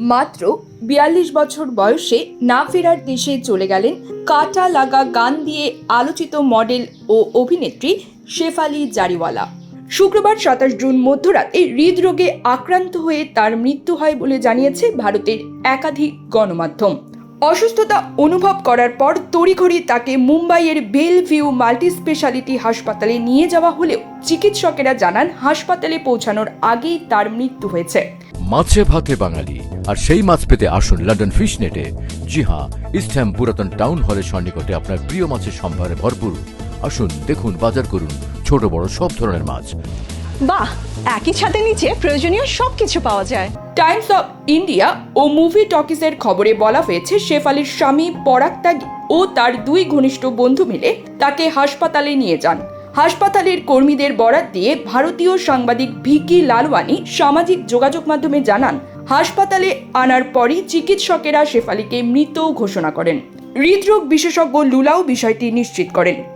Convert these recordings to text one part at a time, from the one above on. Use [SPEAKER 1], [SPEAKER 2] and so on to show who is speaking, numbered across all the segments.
[SPEAKER 1] মাত্র বিয়াল্লিশ বছর বয়সে না ফেরার দেশে চলে গেলেন কাটা লাগা গান দিয়ে আলোচিত মডেল ও অভিনেত্রী শেফালি জারিওয়ালা। শুক্রবার সাতাশ জুন মধ্যরাতে হৃদরোগে আক্রান্ত হয়ে তার মৃত্যু হয় বলে জানিয়েছে ভারতের একাধিক গণমাধ্যম। অসুস্থতা অনুভব করার পর তড়িঘড়ি তাকে মুম্বাইয়ের বেল ভিউ মাল্টি স্পেশালিটি হাসপাতালে নিয়ে যাওয়া হলেও চিকিৎসকেরা জানান হাসপাতালে পৌঁছানোর আগেই তার মৃত্যু হয়েছে।
[SPEAKER 2] মাছে ভাতে বাঙালি, আর সেই মাছ পেতে আসুন লন্ডন ফিশ নেটে জি হ্যাঁ ইস্টহ্যাম পুরাতন টাউন হলের সন্নিকটে আপনার প্রিয় মাছের সম্ভারে ভরপুর। আসুন, দেখুন, বাজার করুন ছোট বড় সব ধরনের মাছ।
[SPEAKER 3] বাহ, একই ছাদের নিচে প্রয়োজনীয় সবকিছু পাওয়া যায়।
[SPEAKER 1] টাইমস অফ ইন্ডিয়া ও মুভি টকিসের খবরে বলা হয়েছে শেফালির স্বামী পরাগ ও তার দুই ঘনিষ্ঠ বন্ধু মিলে তাকে হাসপাতালে নিয়ে যান। হাসপাতালের কর্মীদের বরাত দিয়ে ভারতীয় সাংবাদিক ভিকি লালওয়ানি সামাজিক যোগাযোগ মাধ্যমে জানান, হাসপাতালে আনার পরই চিকিৎসকেরা শেফালিকে মৃত ঘোষণা করেন। হৃদরোগ বিশেষজ্ঞ লুলাও বিষয়টি নিশ্চিত করেন।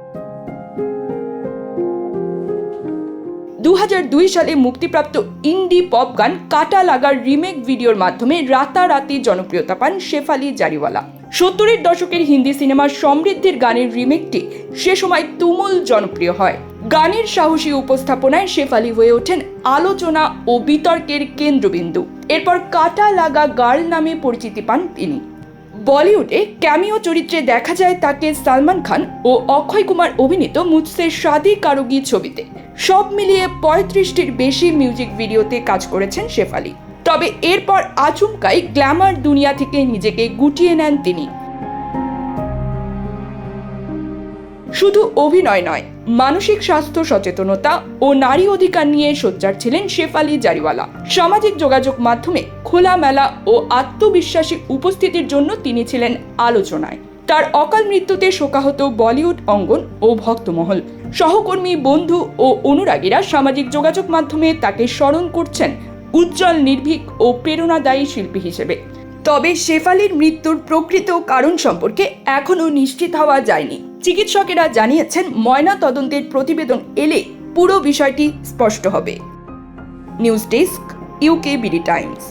[SPEAKER 1] দু হাজার দুই সালে মুক্তিপ্রাপ্ত ইন্ডি পপ গান কাটা লাগার রিমেক ভিডিওর মাধ্যমে রাতারাতি জনপ্রিয়তা পান শেফালি জারিওয়ালা। সত্তরের দশকের হিন্দি সিনেমার সমৃদ্ধির গানের রিমেকটি সে সময় তুমুল জনপ্রিয় হয়। গানের সাহসী উপস্থাপনায় শেফালি হয়ে ওঠেন আলোচনা ও বিতর্কের কেন্দ্রবিন্দু। এরপর কাটা লাগা গার্ল নামে পরিচিতি পান তিনি। বলিউডে ক্যামিও চরিত্রে দেখা যায় তাকে সালমান খান ও অক্ষয় কুমার অভিনীত মুঝসে শাদি কারোগি ছবিতে। সব মিলিয়ে পঁয়ত্রিশটির বেশি মিউজিক ভিডিওতে কাজ করেছেন শেফালি তবে এরপর আচমকাই গ্ল্যামার দুনিয়া থেকে নিজেকে গুটিয়ে নেন তিনি। শুধু অভিনয় নয়, মানসিক স্বাস্থ্য সচেতনতা ও নারী অধিকার নিয়ে সোচ্চার ছিলেন শেফালি জারিওয়ালা। সামাজিক যোগাযোগ মাধ্যমে খোলামেলা ও আত্মবিশ্বাসী উপস্থিতির জন্য তিনি ছিলেন আলোচনায়। তার অকাল মৃত্যুতে শোকাহত বলিউড অঙ্গন ও ভক্তমহল। সহকর্মী, বন্ধু ও অনুরাগীরা সামাজিক যোগাযোগ মাধ্যমে তাকে স্মরণ করছেন উজ্জ্বল, নির্ভীক ও প্রেরণাদায়ী শিল্পী হিসেবে। তবে শেফালির মৃত্যুর প্রকৃত কারণ সম্পর্কে এখনও নিশ্চিত হওয়া যায়নি। চিকিৎসকেরা জানিয়েছেন ময়না তদন্তের প্রতিবেদন এলে পুরো বিষয়টি স্পষ্ট হবে। News desk UK BD Times.